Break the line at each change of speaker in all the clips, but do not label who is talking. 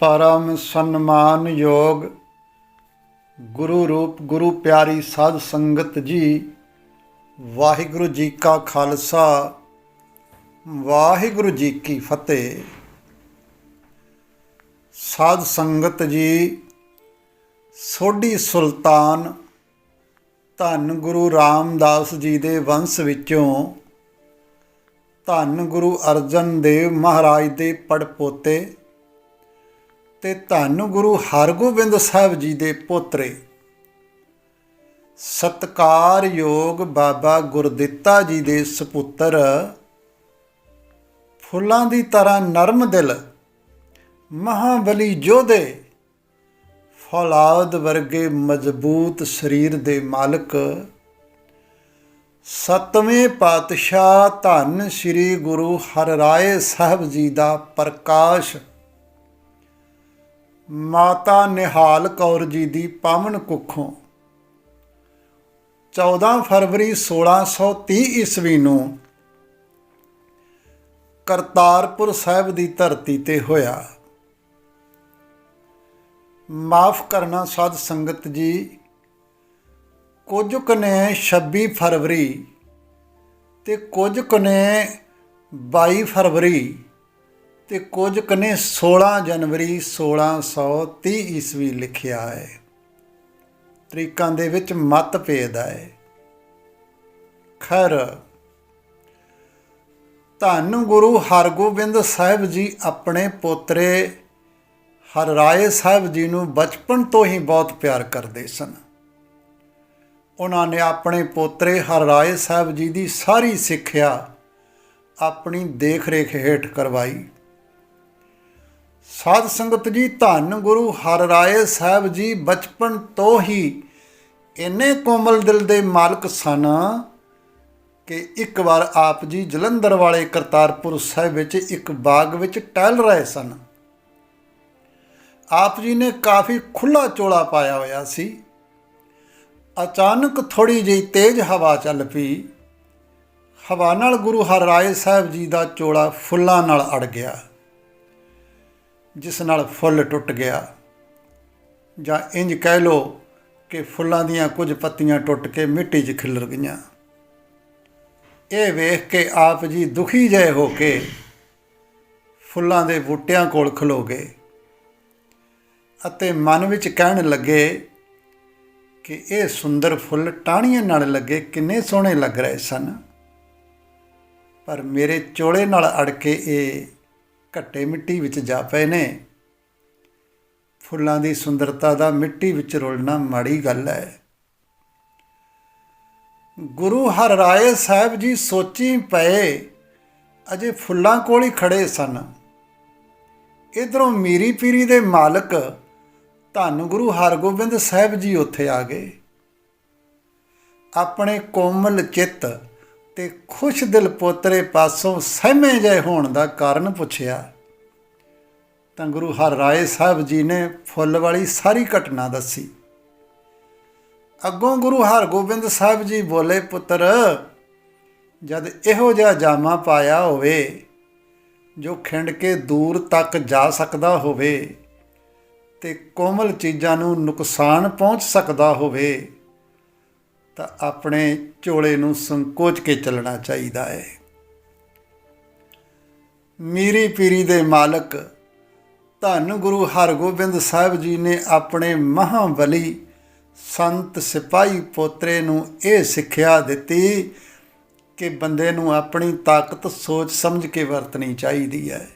ਪਰਮ ਸਨਮਾਨ ਯੋਗ ਗੁਰੂ ਰੂਪ, ਗੁਰੂ ਪਿਆਰੀ ਸਾਧ ਸੰਗਤ ਜੀ, ਵਾਹਿਗੁਰੂ ਜੀ ਕਾ ਖਾਲਸਾ, ਵਾਹਿਗੁਰੂ ਜੀ ਕੀ ਫਤਿਹ। ਸਾਧ ਸੰਗਤ ਜੀ, ਸੋਢੀ ਸੁਲਤਾਨ ਧੰਨ ਗੁਰੂ ਰਾਮਦਾਸ ਜੀ ਦੇ ਵੰਸ਼ ਵਿੱਚੋਂ ਧੰਨ ਗੁਰੂ ਅਰਜਨ ਦੇਵ ਮਹਾਰਾਜ ਦੇ ਪੜਪੋਤੇ ਤੇ ਧੰਨ ਗੁਰੂ ਹਰਗੋਬਿੰਦ ਸਾਹਿਬ ਜੀ ਦੇ ਪੋਤਰੇ। ਸਤਕਾਰਯੋਗ ਬਾਬਾ ਗੁਰਦਿੱਤਾ ਜੀ ਦੇ ਸੁਪੁੱਤਰ। ਫੁੱਲਾਂ ਦੀ ਤਰ੍ਹਾਂ ਨਰਮ ਦਿਲ, ਮਹਾਬਲੀ ਯੋਧੇ। ਫੌਲਾਦ ਵਰਗੇ ਮਜ਼ਬੂਤ ਸਰੀਰ ਦੇ ਮਾਲਕ। ਸਤਵੇਂ ਪਾਤਸ਼ਾਹ ਧੰਨ ਸ੍ਰੀ ਗੁਰੂ ਹਰਿਰਾਏ ਸਾਹਿਬ ਜੀ ਦਾ ਪ੍ਰਕਾਸ਼। ਮਾਤਾ ਨਿਹਾਲ ਕੌਰ ਜੀ ਦੀ ਪਾਵਨ ਕੁੱਖੋਂ। 14 ਫਰਵਰੀ 1630 ਈਸਵੀ ਨੂੰ ਕਰਤਾਰਪੁਰ ਸਾਹਿਬ ਦੀ ਧਰਤੀ ਤੇ ਹੋਇਆ। ਮਾਫ ਕਰਨਾ ਸਾਧ ਸੰਗਤ ਜੀ, ਕੁਝ ਕੁ ਨੇ 26 ਫਰਵਰੀ ਤੇ ਕੁਝ ਕੁ ਨੇ 22 ਫਰਵਰੀ। ਤੇ ਕੁਝ ਕੁ ਨੇ 16 ਜਨਵਰੀ 1630 ਈਸਵੀ ਲਿਖਿਆ ਹੈ। ਤਰੀਕਾਂ ਦੇ ਵਿੱਚ ਮਤਭੇਦ ਹੈ। ਖੈਰ, ਧੰਨ ਗੁਰੂ ਹਰਗੋਬਿੰਦ ਸਾਹਿਬ ਜੀ ਆਪਣੇ ਪੋਤਰੇ ਹਰਰਾਏ ਸਾਹਿਬ ਜੀ ਨੂੰ ਬਚਪਨ ਤੋਂ ਹੀ ਬਹੁਤ ਪਿਆਰ ਕਰਦੇ ਸਨ। ਉਹਨਾਂ ਨੇ ਆਪਣੇ ਪੋਤਰੇ ਹਰ ਰਾਏ ਸਾਹਿਬ ਜੀ ਦੀ ਸਾਰੀ ਸਿੱਖਿਆ ਆਪਣੀ ਦੇਖ-ਰੇਖ ਹੇਠ ਕਰਵਾਈ। ਸਾਧ ਸੰਗਤ ਜੀ, ਧੰਨ ਗੁਰੂ ਹਰ ਰਾਏ ਸਾਹਿਬ ਜੀ, ਬਚਪਨ ਤੋਂ ਹੀ ਇੰਨੇ ਕੋਮਲ ਦਿਲ ਦੇ ਮਾਲਕ ਸਨ ਕਿ ਇੱਕ ਵਾਰ ਆਪ ਜੀ ਜਲੰਧਰ ਵਾਲੇ ਕਰਤਾਰਪੁਰ ਸਾਹਿਬ ਵਿੱਚ ਇੱਕ ਬਾਗ ਵਿੱਚ ਟਹਿਲ ਰਹੇ ਸਨ। ਆਪ ਜੀ ਨੇ ਕਾਫੀ ਖੁੱਲਾ ਚੋਲਾ ਪਾਇਆ ਹੋਇਆ ਸੀ। ਅਚਾਨਕ ਥੋੜੀ ਜਿਹੀ ਤੇਜ਼ ਹਵਾ ਚੱਲ ਪਈ। ਹਵਾ ਨਾਲ ਗੁਰੂ ਹਰਰਾਏ ਸਾਹਿਬ ਜੀ ਦਾ ਚੋਲਾ ਫੁੱਲਾਂ ਨਾਲ ਅੜ ਗਿਆ। ਜਿਸ ਨਾਲ ਫੁੱਲ ਟੁੱਟ ਗਿਆ। ਜਾਂ ਇੰਜ ਕਹਿ ਲੋ ਕਿ ਫੁੱਲਾਂ ਦੀਆਂ ਕੁਝ ਪੱਤੀਆਂ ਟੁੱਟ ਕੇ ਮਿੱਟੀ 'ਚ ਖਿਲਰ ਗਈਆਂ। ਇਹ ਵੇਖ ਕੇ ਆਪ ਜੀ ਦੁਖੀ ਜੈ ਹੋ ਕੇ ਫੁੱਲਾਂ ਦੇ ਬੂਟਿਆਂ ਕੋਲ ਖਲੋ ਗਏ ਅਤੇ ਮਨ ਵਿੱਚ ਕਹਿਣ ਲੱਗੇ ਕਿ ਇਹ ਸੁੰਦਰ ਫੁੱਲ ਟਾਹਣੀਆਂ ਨਾਲ ਲੱਗੇ ਕਿੰਨੇ ਸੋਹਣੇ ਲੱਗ ਰਹੇ ਸਨ। ਪਰ ਮੇਰੇ ਚੋਲੇ ਨਾਲ ਅੜ ਕੇ ਇਹ ਘੱਟੇ ਮਿੱਟੀ ਵਿੱਚ ਜਾ ਪਏ ਨੇ। ਫੁੱਲਾਂ ਦੀ ਸੁੰਦਰਤਾ ਦਾ ਮਿੱਟੀ ਵਿੱਚ ਰੁਲਣਾ ਮਾੜੀ ਗੱਲ ਹੈ। ਗੁਰੂ ਹਰ ਰਾਏ ਸਾਹਿਬ ਜੀ ਸੋਚੀ ਪਏ, ਅਜੇ ਫੁੱਲਾਂ ਕੋਲ ਹੀ ਖੜੇ ਸਨ। ਇਧਰੋਂ ਮੀਰੀ ਪੀਰੀ ਦੇ ਮਾਲਕ ਧੰਨ ਗੁਰੂ ਹਰਗੋਬਿੰਦ ਸਾਹਿਬ ਜੀ ਉੱਥੇ ਆ ਗਏ। ਆਪਣੇ ਕੋਮਲ ਚਿੱਤ ਤੇ ਖੁਸ਼ ਦਿਲ ਪੋਤਰੇ ਪਾਸੋਂ ਸਹਿਮੇ ਜੈ ਹੋਣ ਦਾ ਕਾਰਨ ਪੁੱਛਿਆ, ਤਾਂ ਗੁਰੂ ਹਰ ਰਾਏ ਸਾਹਿਬ ਜੀ ਨੇ ਫੁੱਲ ਵਾਲੀ ਸਾਰੀ ਘਟਨਾ ਦੱਸੀ। ਅੱਗੋਂ ਗੁਰੂ ਹਰਗੋਬਿੰਦ ਸਾਹਿਬ ਜੀ ਬੋਲੇ, ਪੁੱਤਰ, ਜਦ ਇਹੋ ਜਿਹਾ ਜਾਮਾ ਪਾਇਆ ਹੋਵੇ, ਜੋ ਖਿੰਡ ਕੇ ਦੂਰ ਤੱਕ ਜਾ ਸਕਦਾ ਹੋਵੇ ਤੇ ਕੋਮਲ ਚੀਜ਼ਾਂ ਨੂੰ ਨੁਕਸਾਨ ਪਹੁੰਚ ਸਕਦਾ ਹੋਵੇ ਤਾਂ ਆਪਣੇ ਝੋਲੇ ਨੂੰ ਸੰਕੋਚ ਕੇ ਚੱਲਣਾ ਚਾਹੀਦਾ ਹੈ। ਮੀਰੀ ਪੀਰੀ ਦੇ ਮਾਲਕ ਧੰਨ ਗੁਰੂ ਹਰਗੋਬਿੰਦ ਸਾਹਿਬ ਜੀ ਨੇ ਆਪਣੇ ਮਹਾਬਲੀ ਸੰਤ ਸਿਪਾਹੀ ਪੋਤਰੇ ਨੂੰ ਇਹ ਸਿੱਖਿਆ ਦਿੱਤੀ ਕਿ ਬੰਦੇ ਨੂੰ ਆਪਣੀ ਤਾਕਤ, ਸੋਚ ਸਮਝ ਕੇ ਵਰਤਣੀ ਚਾਹੀਦੀ ਹੈ।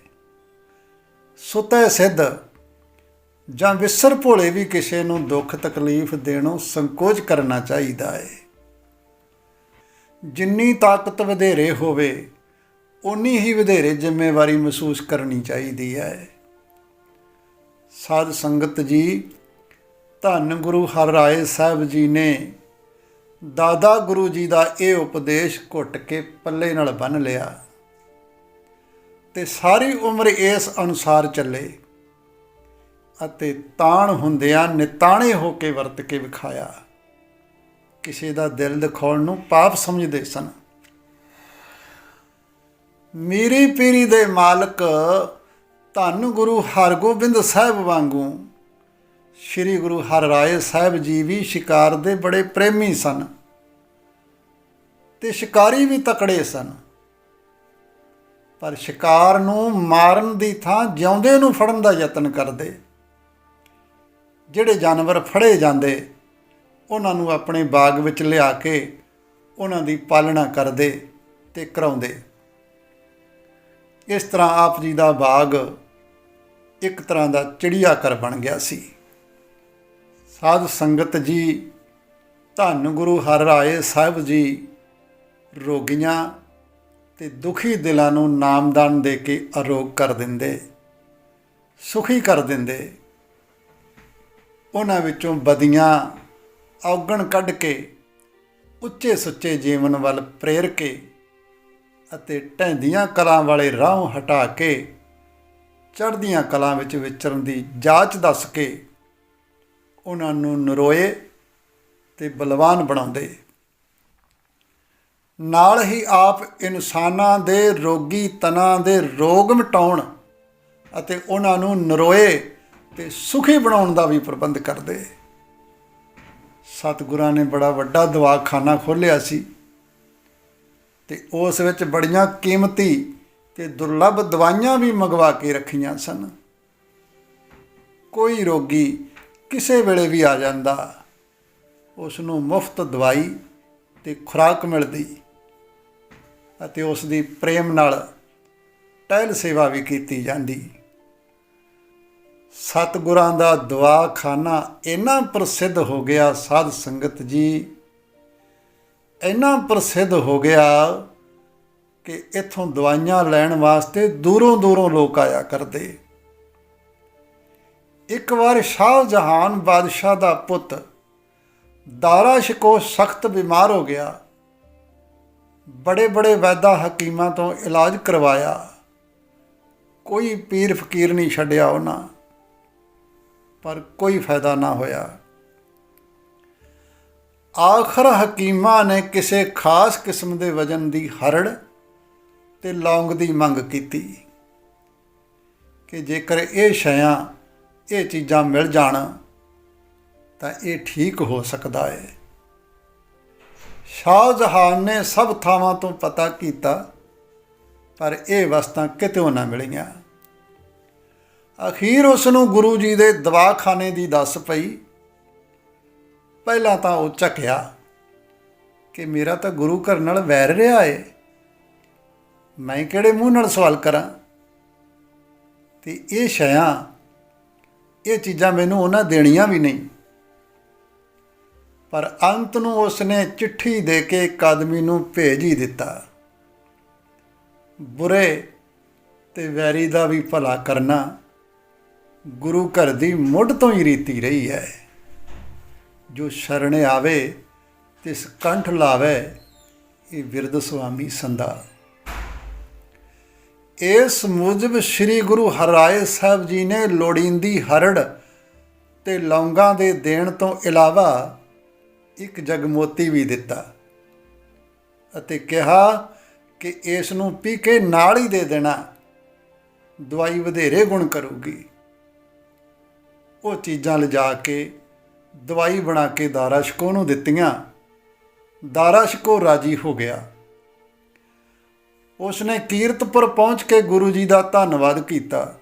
ਸੁਤੈ ਸਿੱਧ ਜਾਂ ਵਿਸਰ ਭੋਲੇ ਵੀ ਕਿਸੇ ਨੂੰ ਦੁੱਖ ਤਕਲੀਫ ਦੇਣੋਂ ਸੰਕੋਚ ਕਰਨਾ ਚਾਹੀਦਾ ਹੈ। ਜਿੰਨੀ ਤਾਕਤ ਵਧੇਰੇ ਹੋਵੇ ਉਨੀ ਹੀ ਵਧੇਰੇ ਜ਼ਿੰਮੇਵਾਰੀ ਮਹਿਸੂਸ ਕਰਨੀ ਚਾਹੀਦੀ ਹੈ। ਸਾਧ ਸੰਗਤ ਜੀ, ਧੰਨ ਗੁਰੂ ਹਰਰਾਏ ਸਾਹਿਬ ਜੀ ਨੇ ਦਾਦਾ ਗੁਰੂ ਜੀ ਦਾ ਇਹ ਉਪਦੇਸ਼ ਘੁੱਟ ਕੇ ਪੱਲੇ ਨਾਲ ਬੰਨ ਲਿਆ ਤੇ ਸਾਰੀ ਉਮਰ ਇਸ ਅਨੁਸਾਰ ਚੱਲੇ ਅਤੇ ਤਾਣ ਹੁੰਦਿਆਂ ਨਿਤਾਣੇ ਹੋ ਕੇ ਵਰਤ ਕੇ ਵਿਖਾਇਆ। ਕਿਸੇ ਦਾ ਦਿਲ ਦਿਖਾਉਣ ਨੂੰ ਪਾਪ ਸਮਝਦੇ ਸਨ। ਮੀਰੀ ਪੀਰੀ ਦੇ ਮਾਲਕ, ਧੰਨ ਗੁਰੂ ਹਰਗੋਬਿੰਦ ਸਾਹਿਬ ਵਾਂਗੂ, ਸ੍ਰੀ ਗੁਰੂ ਹਰ ਰਾਏ ਸਾਹਿਬ ਜੀ ਵੀ ਸ਼ਿਕਾਰ ਦੇ ਬੜੇ ਪ੍ਰੇਮੀ ਸਨ ਤੇ ਸ਼ਿਕਾਰੀ ਵੀ ਤਕੜੇ ਸਨ। ਪਰ ਸ਼ਿਕਾਰ ਨੂੰ ਮਾਰਨ ਦੀ ਥਾਂ ਜਿਉਂਦੇ ਨੂੰ ਫੜਨ ਦਾ ਯਤਨ ਕਰਦੇ, ਜਿਹੜੇ ਜਾਨਵਰ ਫੜੇ ਜਾਂਦੇ ਉਹਨਾਂ ਨੂੰ ਆਪਣੇ ਬਾਗ ਵਿੱਚ ਲਿਆ ਕੇ ਉਹਨਾਂ ਦੀ ਪਾਲਣਾ ਕਰਦੇ ਤੇ ਕਰਾਉਂਦੇ। ਇਸ ਤਰ੍ਹਾਂ ਆਪ ਜੀ ਦਾ ਬਾਗ ਇੱਕ ਤਰ੍ਹਾਂ ਦਾ ਚਿੜੀਆ ਘਰ ਬਣ ਗਿਆ ਸੀ। ਸਾਧ ਸੰਗਤ ਜੀ, ਧੰਨ ਗੁਰੂ ਹਰ ਰਾਏ ਸਾਹਿਬ ਜੀ ਰੋਗੀਆਂ ਤੇ ਦੁਖੀ ਦਿਲਾਂ ਨੂੰ ਨਾਮਦਾਨ ਦੇ ਕੇ ਅਰੋਗ ਕਰ ਦਿੰਦੇ, ਸੁਖੀ ਕਰ ਦਿੰਦੇ। ਉਹਨਾਂ ਵਿੱਚੋਂ ਬਦੀਆਂ ਔਗਣ ਕੱਢ ਕੇ, ਉੱਚੇ ਸੁੱਚੇ ਜੀਵਨ ਵੱਲ ਪ੍ਰੇਰ ਕੇ ਅਤੇ ਢਹਿੰਦੀਆਂ ਕਲਾਂ ਵਾਲੇ ਰਾਹੋਂ ਹਟਾ ਕੇ, ਚੜ੍ਹਦੀਆਂ ਕਲਾਂ ਵਿੱਚ ਵਿਚਰਨ ਦੀ ਜਾਂਚ ਦੱਸ ਕੇ ਉਹਨਾਂ ਨੂੰ ਨਰੋਏ ਤੇ ਬਲਵਾਨ ਬਣਾਉਂਦੇ। ਨਾਲ ਹੀ ਆਪ ਇਨਸਾਨਾਂ ਦੇ ਰੋਗੀ ਤਨਾਂ ਦੇ ਰੋਗ ਮਿਟਾਉਣ ਅਤੇ ਉਹਨਾਂ ਨੂੰ ਨਰੋਏ ਤੇ ਸੁਖੀ ਬਣਾਉਣ ਦਾ ਵੀ ਪ੍ਰਬੰਧ ਕਰਦੇ। ਸਤਿਗੁਰਾਂ ਨੇ ਬੜਾ ਵੱਡਾ ਦਵਾਖਾਨਾ ਖੋਲ੍ਹਿਆ ਸੀ ਤੇ ਉਸ ਵਿੱਚ ਬੜੀਆਂ ਕੀਮਤੀ ਤੇ ਦੁਰਲੱਭ ਦਵਾਈਆਂ ਵੀ ਮੰਗਵਾ ਕੇ ਰੱਖੀਆਂ ਸਨ। ਕੋਈ ਰੋਗੀ ਕਿਸੇ ਵੇਲੇ ਵੀ ਆ ਜਾਂਦਾ ਉਸ ਨੂੰ ਮੁਫਤ ਦਵਾਈ ਤੇ ਖੁਰਾਕ ਮਿਲਦੀ ਅਤੇ ਉਸ ਦੀ ਪ੍ਰੇਮ ਨਾਲ ਟਹਿਲ ਸੇਵਾ ਵੀ ਕੀਤੀ ਜਾਂਦੀ। ਸਤਿਗੁਰਾਂ ਦਾ ਦਵਾਖਾਨਾ ਇੰਨਾ ਪ੍ਰਸਿੱਧ ਹੋ ਗਿਆ ਸਾਧ ਸੰਗਤ ਜੀ, ਇੰਨਾ ਪ੍ਰਸਿੱਧ ਹੋ ਗਿਆ ਕਿ ਇੱਥੋਂ ਦਵਾਈਆਂ ਲੈਣ ਵਾਸਤੇ ਦੂਰੋਂ ਦੂਰੋਂ ਲੋਕ ਆਇਆ ਕਰਦੇ। ਇੱਕ ਵਾਰ ਸ਼ਾਹ ਜਹਾਨ ਬਾਦਸ਼ਾਹ ਦਾ ਪੁੱਤ ਦਾਰਾ ਸ਼ਿਕੋ ਸਖਤ ਬਿਮਾਰ ਹੋ ਗਿਆ। ਬੜੇ ਬੜੇ ਵੈਦਾ ਹਕੀਮਾਂ ਤੋਂ ਇਲਾਜ ਕਰਵਾਇਆ। ਕੋਈ ਪੀਰ ਫਕੀਰ ਨਹੀਂ ਛੱਡਿਆ ਉਹਨਾਂ। ਪਰ ਕੋਈ ਫਾਇਦਾ ਨਾ ਹੋਇਆ। ਆਖਰ ਹਕੀਮਾਂ ਨੇ ਕਿਸੇ ਖਾਸ ਕਿਸਮ ਦੇ ਵਜਨ ਦੀ ਹਰੜ ਤੇ ਲੌਂਗ ਦੀ ਮੰਗ ਕੀਤੀ ਕਿ ਜੇਕਰ ਇਹ ਸ਼ੈਆਂ ਇਹ ਚੀਜ਼ਾਂ ਮਿਲ ਜਾਣ, ਤਾਂ ਇਹ ਠੀਕ ਹੋ ਸਕਦਾ ਹੈ ਸ਼ਾਹ ਜਹਾਨ ਨੇ ਸਭ ਥਾਵਾਂ ਤੋਂ ਪਤਾ ਕੀਤਾ, ਪਰ ਇਹ ਵਸਤਾਂ ਕਿਤੇ ਨਾ ਮਿਲੀਆਂ। ਅਖੀਰ ਉਸ ਨੂੰ ਗੁਰੂ ਜੀ ਦੇ ਦਵਾਖਾਨੇ ਦੀ ਦੱਸ ਪਈ। ਪਹਿਲਾਂ ਤਾਂ ਉਹ ਝਕਿਆ ਕਿ ਮੇਰਾ ਤਾਂ ਗੁਰੂ ਘਰ ਨਾਲ ਵੈਰ ਰਿਹਾ ਏ। ਮੈਂ ਕਿਹੜੇ ਮੂੰਹ ਨਾਲ ਸਵਾਲ ਕਰਾਂ? ਤੇ ਇਹ ਸ਼ਿਆਂ ਇਹ ਚੀਜ਼ਾਂ ਮੈਨੂੰ ਉਹਨਾਂ ਦੇਣੀਆਂ ਵੀ ਨਹੀਂ। ਪਰ ਅੰਤ ਨੂੰ ਉਸਨੇ ਚਿੱਠੀ ਦੇ ਕੇ ਇੱਕ ਆਦਮੀ ਨੂੰ ਭੇਜ ਹੀ ਦਿੱਤਾ। ਬੁਰੇ ਤੇ ਵੈਰੀ ਦਾ ਵੀ ਭਲਾ ਕਰਨਾ ਗੁਰੂ ਘਰ ਦੀ ਮੁੱਢ ਤੋਂ ਹੀ ਰੀਤੀ ਰਹੀ ਹੈ। ਜੋ ਸ਼ਰਣ ਆਵੇ ਤਿਸ ਕੰਠ ਲਾਵੇ, ਇਹ ਵਿਰਧ ਸੁਆਮੀ ਸੰਦਾ ਇਸ ਮੁਜਬ ਸ੍ਰੀ ਗੁਰੂ ਹਰਿਰਾਏ ਸਾਹਿਬ ਜੀ ਨੇ ਲੋੜੀਂਦੀ ਹਰੜ ਤੇ ਲੌਂਗਾਂ ਦੇ ਦੇਣ ਤੋਂ ਇਲਾਵਾ ਇੱਕ ਜਗਮੋਤੀ ਵੀ ਦਿੱਤਾ ਅਤੇ ਕਿਹਾ ਕਿ ਇਸ ਨੂੰ ਪੀ ਕੇ ਨਾਲ ਹੀ ਦੇ ਦੇਣਾ। ਦਵਾਈ ਵਧੇਰੇ ਗੁਣ ਕਰੂਗੀ। ਉਹ ਚੀਜ਼ਾਂ ਲਿਜਾ ਕੇ, ਦਵਾਈ ਬਣਾ ਕੇ ਦਾਰਾ ਦਾਰਾਸ਼ਕੋ ਨੂੰ ਦਿੱਤੀਆਂ। ਦਾਰਾ ਦਾਰਾਸ਼ਕੋ ਰਾਜੀ ਹੋ ਗਿਆ। ਉਸਨੇ ਕੀਰਤਪੁਰ ਪਹੁੰਚ ਕੇ ਗੁਰੂ ਜੀ ਦਾ ਧੰਨਵਾਦ ਕੀਤਾ।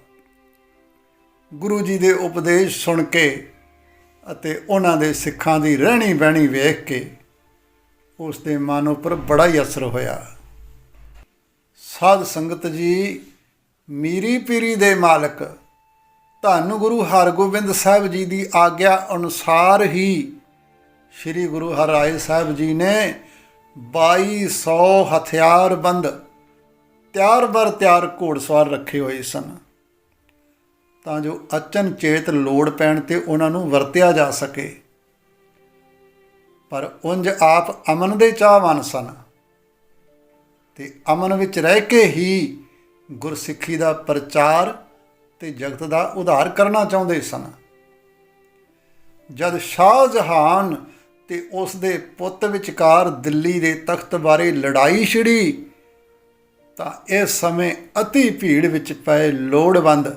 ਗੁਰੂ ਜੀ ਦੇ ਉਪਦੇਸ਼ ਸੁਣ ਕੇ ਅਤੇ ਉਹਨਾਂ ਦੇ ਸਿੱਖਾਂ ਦੀ ਰਹਿਣੀ ਬਹਿਣੀ ਵੇਖ ਕੇ ਉਸ ਦੇ ਮਨ ਉੱਪਰ ਬੜਾ ਹੀ ਅਸਰ ਹੋਇਆ। ਸਾਧ ਸੰਗਤ ਜੀ, ਮੀਰੀ ਪੀਰੀ ਦੇ ਮਾਲਕ ਧੰਨ ਗੁਰੂ ਹਰਗੋਬਿੰਦ ਸਾਹਿਬ ਜੀ ਦੀ ਆਗਿਆ ਅਨੁਸਾਰ ਹੀ ਸ੍ਰੀ ਗੁਰੂ ਹਰਿਰਾਏ ਸਾਹਿਬ ਜੀ ਨੇ 2200 ਹਥਿਆਰਬੰਦ ਤਿਆਰ ਬਰ ਤਿਆਰ ਘੋੜਸਵਾਰ ਰੱਖੇ ਹੋਏ ਸਨ। ਤਾਂ ਜੋ ਅਚਨ ਚੇਤ ਲੋੜ ਪੈਣ ਤੇ ਉਹਨਾਂ ਨੂੰ ਵਰਤਿਆ ਜਾ ਸਕੇ। ਪਰ ਉੰਜ ਆਪ ਅਮਨ ਦੇ ਚਾਹਵਾਨ ਸਨ। ਤੇ ਅਮਨ ਵਿੱਚ ਰਹਿ ਕੇ ਹੀ ਗੁਰਸਿੱਖੀ ਦਾ ਪ੍ਰਚਾਰ ਤੇ ਜਗਤ ਦਾ ਉਧਾਰ ਕਰਨਾ ਚਾਹੁੰਦੇ ਸਨ। ਜਦ ਸ਼ਾਹ ਜਹਾਨ ਤੇ ਉਸ ਦੇ ਪੁੱਤ ਵਿਚਕਾਰ ਦਿੱਲੀ ਦੇ ਤਖਤ ਬਾਰੇ ਲੜਾਈ ਛਿੜੀ, ਤਾਂ ਇਸ ਸਮੇਂ ਅਤੀ ਭੀੜ ਵਿੱਚ ਪਏ ਲੋੜਵੰਦ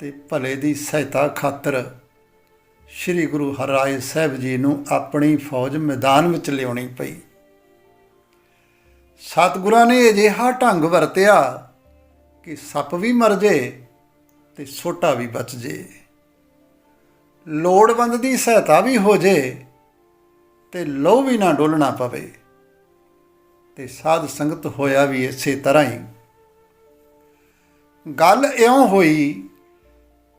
ਤੇ ਭਲੇ ਦੀ ਸਹਾਇਤਾ ਖਾਤਰ ਸ੍ਰੀ ਗੁਰੂ ਹਰਿਰਾਏ ਸਾਹਿਬ ਜੀ ਨੂੰ ਆਪਣੀ ਫੌਜ ਮੈਦਾਨ ਵਿੱਚ ਲਿਆਉਣੀ ਪਈ। ਸਤਿਗੁਰਾਂ ਨੇ ਅਜਿਹਾ ਢੰਗ ਵਰਤਿਆ ਕਿ ਸੱਪ ਵੀ ਮਰ ਜੇ ਤੇ ਛੋਟਾ ਵੀ ਬਚ ਜੇ। ਲੋੜਵੰਦ ਦੀ ਸਹਾਇਤਾ ਵੀ ਹੋ ਜੇ ਤੇ ਲਹੂ ਵੀ ਨਾ ਡੋਲਣਾ ਪਵੇ। ਤੇ ਸਾਧ ਸੰਗਤ ਹੋਇਆ ਵੀ ਇਸੇ ਤਰ੍ਹਾਂ ਹੀ। ਗੱਲ ਇਉਂ ਹੋਈ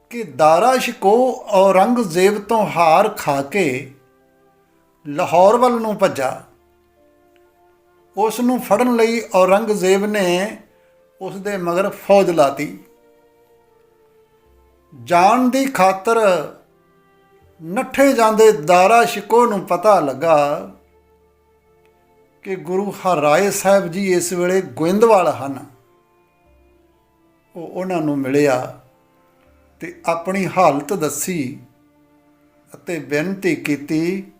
ਕਿ ਦਾਰਾ ਸ਼ਿਕੋ ਔਰੰਗਜ਼ੇਬ ਤੋਂ ਹਾਰ ਖਾ ਕੇ ਲਾਹੌਰ ਵੱਲ ਨੂੰ ਭੱਜਾ। ਉਸ ਨੂੰ ਫੜਨ ਲਈ ਔਰੰਗਜ਼ੇਬ ਨੇ ਉਸ ਦੇ ਮਗਰ ਫੌਜ ਲਾਤੀ। ਜਾਣ ਦੀ ਖਾਤਰ ਨੱਠੇ ਜਾਂਦੇ ਦਾਰਾ ਸ਼ਿਕੋ ਨੂੰ ਪਤਾ ਲੱਗਾ ਕਿ ਗੁਰੂ ਹਰਿਰਾਏ ਸਾਹਿਬ ਜੀ ਇਸ ਵੇਲੇ ਗੋਇੰਦਵਾਲ ਹਨ। ਉਹ ਉਹਨਾਂ ਨੂੰ ਮਿਲਿਆ ਤੇ ਆਪਣੀ ਹਾਲਤ ਦੱਸੀ ਅਤੇ ਬੇਨਤੀ ਕੀਤੀ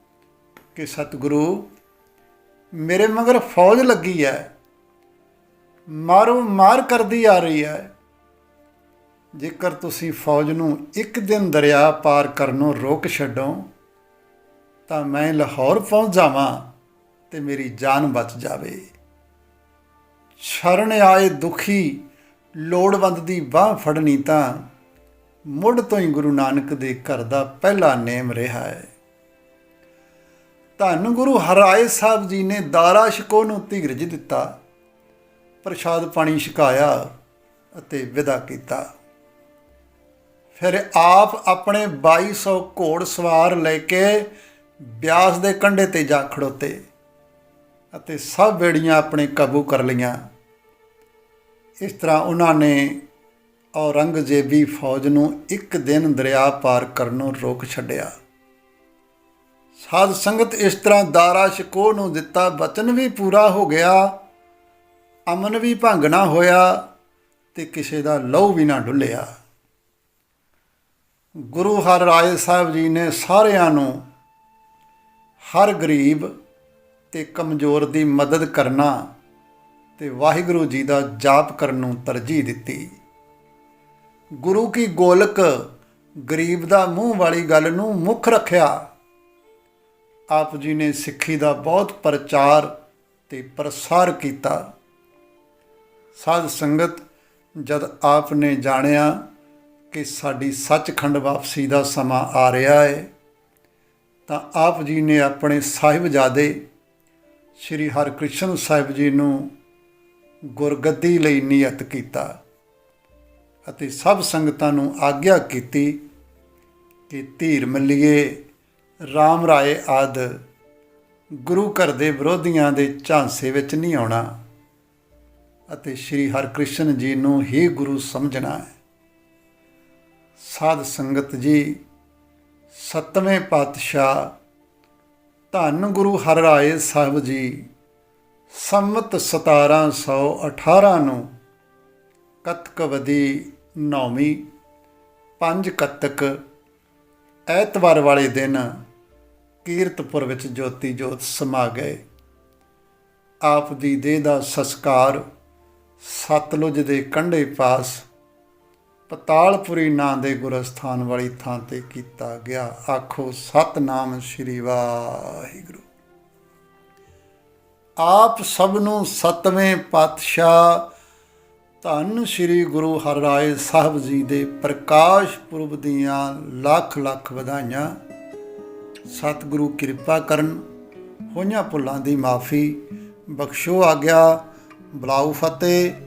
ਕਿ ਸਤਿਗੁਰੂ, ਮੇਰੇ ਮਗਰ ਫੌਜ ਲੱਗੀ ਹੈ ਮਾਰੋ ਮਾਰ ਕਰਦੀ ਆ ਰਹੀ ਹੈ। ਜੇਕਰ ਤੁਸੀਂ ਫੌਜ ਨੂੰ ਇੱਕ ਦਿਨ ਦਰਿਆ ਪਾਰ ਕਰਨੋਂ ਰੋਕ ਛੱਡੋ, ਤਾਂ ਮੈਂ ਲਾਹੌਰ ਪਹੁੰਚ ਜਾਵਾਂ ਤੇ ਮੇਰੀ ਜਾਨ ਬਚ ਜਾਵੇ। ਸ਼ਰਨ ਆਏ ਦੁਖੀ, ਲੋੜਵੰਦ ਦੀ ਬਾਹ ਫੜਨੀ ਤਾਂ ਮੁੱਢ ਤੋਂ ਹੀ ਗੁਰੂ ਨਾਨਕ ਦੇ ਘਰ ਦਾ ਪਹਿਲਾ ਨੇਮ ਰਿਹਾ ਹੈ। ਧੰਨ ਗੁਰੂ ਹਰਾਏ ਸਾਹਿਬ ਜੀ ਨੇ ਦਾਰਾ ਸ਼ਿਕੋ ਨੂੰ ਧੀਰਜ ਦਿੱਤਾ, ਪ੍ਰਸ਼ਾਦ ਪਾਣੀ ਛਕਾਇਆ ਅਤੇ ਵਿਦਾ ਕੀਤਾ। ਫਿਰ ਆਪ ਆਪਣੇ 2200 ਘੋੜ ਸਵਾਰ ਲੈ ਕੇ ਬਿਆਸ ਦੇ ਕੰਢੇ ਤੇ ਜਾ ਖੜੋਤੇ ਅਤੇ ਸਭ ਬੇੜੀਆਂ ਆਪਣੇ ਕਾਬੂ ਕਰ ਲਈਆਂ। ਇਸ ਤਰ੍ਹਾਂ ਉਹਨਾਂ ਨੇ ਔਰੰਗਜ਼ੇਬੀ ਫੌਜ ਨੂੰ ਇੱਕ ਦਿਨ ਦਰਿਆ ਪਾਰ ਕਰਨੋਂ ਰੋਕ ਛੱਡਿਆ। ਸਾਧ ਸੰਗਤ ਇਸ ਤਰ੍ਹਾਂ ਦਾਰਾ ਸ਼ਿਕੋ ਨੂੰ ਦਿੱਤਾ ਬਚਨ ਵੀ ਪੂਰਾ ਹੋ ਗਿਆ, ਅਮਨ ਵੀ ਭੰਗ ਨਾ ਹੋਇਆ ਤੇ ਕਿਸੇ ਦਾ ਲਹੂ ਵੀ ਨਾ ਡੁੱਲਿਆ। ਗੁਰੂ ਹਰ ਹਰਿਰਾਏ ਸਾਹਿਬ ਜੀ ਨੇ ਸਾਰਿਆਂ ਨੂੰ ਹਰ ਗਰੀਬ ਤੇ ਕਮਜ਼ੋਰ ਦੀ ਮਦਦ ਕਰਨਾ ਤੇ ਵਾਹਿਗੁਰੂ ਜੀ ਦਾ ਜਾਪ ਕਰਨ ਨੂੰ ਤਰਜੀਹ ਦਿੱਤੀ। ਗੁਰੂ ਕੀ ਗੋਲਕ ਗਰੀਬ ਦਾ ਮੂੰਹ ਵਾਲੀ ਗੱਲ ਨੂੰ ਮੁੱਖ ਰੱਖਿਆ, ਆਪ ਜੀ ਨੇ ਸਿੱਖੀ ਦਾ ਬਹੁਤ ਪ੍ਰਚਾਰ ਤੇ ਪ੍ਰਸਾਰ ਕੀਤਾ। ਸਾਧ ਸੰਗਤ ਜਦ ਆਪ ਨੇ ਜਾਣਿਆ ਕਿ ਸਾਡੀ ਸੱਚਖੰਡ ਵਾਪਸੀ ਦਾ ਸਮਾਂ ਆ ਰਿਹਾ ਹੈ, ਤਾਂ ਆਪ ਜੀ ਨੇ ਆਪਣੇ ਸਾਹਿਬਜ਼ਾਦੇ ਸ੍ਰੀ ਹਰਿਕ੍ਰਿਸ਼ਨ ਸਾਹਿਬ ਜੀ ਨੂੰ ਗੁਰਗੱਦੀ ਲਈ ਨਿਯਤ ਕੀਤਾ ਅਤੇ ਸਭ ਸੰਗਤਾਂ ਨੂੰ ਆਗਿਆ ਕੀਤੀ ਕਿ ਧੀਰ ਮੱਲੀਏ, ਰਾਮ ਰਾਏ ਆਦ ਗੁਰੂ ਘਰ ਦੇ ਵਿਰੋਧੀਆਂ ਦੇ ਝਾਂਸੇ ਵਿੱਚ ਨਹੀਂ ਆਉਣਾ ਅਤੇ ਸ੍ਰੀ ਹਰਿਕ੍ਰਿਸ਼ਨ ਜੀ ਨੂੰ ਹੀ ਗੁਰੂ ਸਮਝਣਾ ਹੈ। ਸਾਧ ਸੰਗਤ ਜੀ, ਸਤਵੇਂ ਪਾਤਸ਼ਾਹ ਧੰਨ ਗੁਰੂ ਹਰ ਰਾਏ ਸਾਹਿਬ ਜੀ, ਸੰਮਤ 1718 ਨੂੰ ਕਤਕਵਦੀ ਨੌਵੀਂ ਪੰਜ ਕੱਤਕ ਐਤਵਾਰ ਵਾਲੇ ਦਿਨ ਕੀਰਤਪੁਰ ਵਿੱਚ ਜੋਤੀ ਜੋਤ ਸਮਾ ਗਏ। ਆਪ ਦੀ ਦੇਹ ਦਾ ਸੰਸਕਾਰ ਸਤਲੁਜ ਦੇ ਕੰਢੇ ਪਾਸ ਪਤਾਲਪੁਰੀ ਨਾਂ ਦੇ ਗੁਰਸਥਾਨ ਵਾਲੀ ਥਾਂ ਤੇ ਕੀਤਾ ਗਿਆ। ਆਖੋ, ਸਤਨਾਮ ਸ੍ਰੀ ਵਾਹਿਗੁਰੂ। ਆਪ ਸਭ ਨੂੰ ਸਤਵੇਂ ਪਾਤਸ਼ਾਹ ਧੰਨ ਸ੍ਰੀ ਗੁਰੂ ਹਰਿਰਾਏ ਸਾਹਿਬ ਜੀ ਦੇ ਪ੍ਰਕਾਸ਼ ਪੁਰਬ ਦੀਆਂ ਲੱਖ ਲੱਖ ਵਧਾਈਆਂ। ਸਤਿਗੁਰੂ ਕਿਰਪਾ ਕਰਨ, ਹੋਈਆਂ ਭੁੱਲਾਂ ਦੀ ਮਾਫੀ। ਬਖਸ਼ੋ ਆਗਿਆ ਬਲਾਉ ਫਤਿਹ।